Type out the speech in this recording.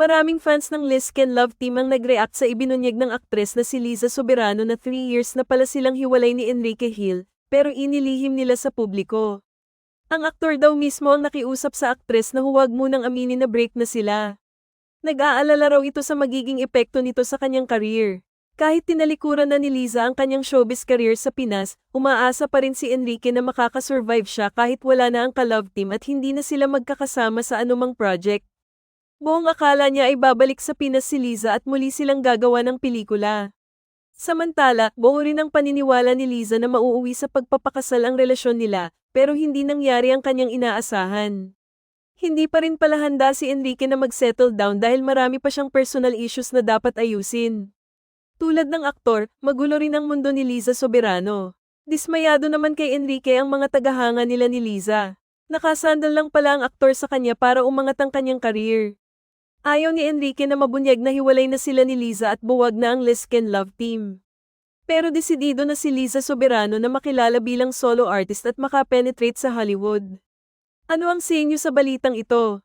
Maraming fans ng Lisken Love Team ang nag-react sa ibinunyag ng aktres na si Liza Soberano na 3 years na pala silang hiwalay ni Enrique Hill, pero inilihim nila sa publiko. Ang aktor daw mismo ang nakiusap sa aktres na huwag munang aminin na break na sila. Nag-aalala raw ito sa magiging epekto nito sa kanyang career. Kahit tinalikuran na ni Liza ang kanyang showbiz career sa Pinas, umaasa pa rin si Enrique na makakasurvive siya kahit wala na ang ka-love team at hindi na sila magkakasama sa anumang project. Buong akala niya ay babalik sa Pinas si Liza at muli silang gagawa ng pelikula. Samantala, buo rin ang paniniwala ni Liza na mauuwi sa pagpapakasal ang relasyon nila, pero hindi nangyari ang kanyang inaasahan. Hindi pa rin pala handa si Enrique na mag-settle down dahil marami pa siyang personal issues na dapat ayusin. Tulad ng aktor, magulo rin ang mundo ni Liza Soberano. Dismayado naman kay Enrique ang mga tagahanga nila ni Liza. Nakasandal lang pala ang aktor sa kanya para umangat ang kanyang career. Ayaw ni Enrique na mabunyag na hiwalay na sila ni Liza at buwag na ang Lisken Love Team. Pero desidido na si Liza Soberano na makilala bilang solo artist at makapenetrate sa Hollywood. Ano ang sa inyo sa balitang ito?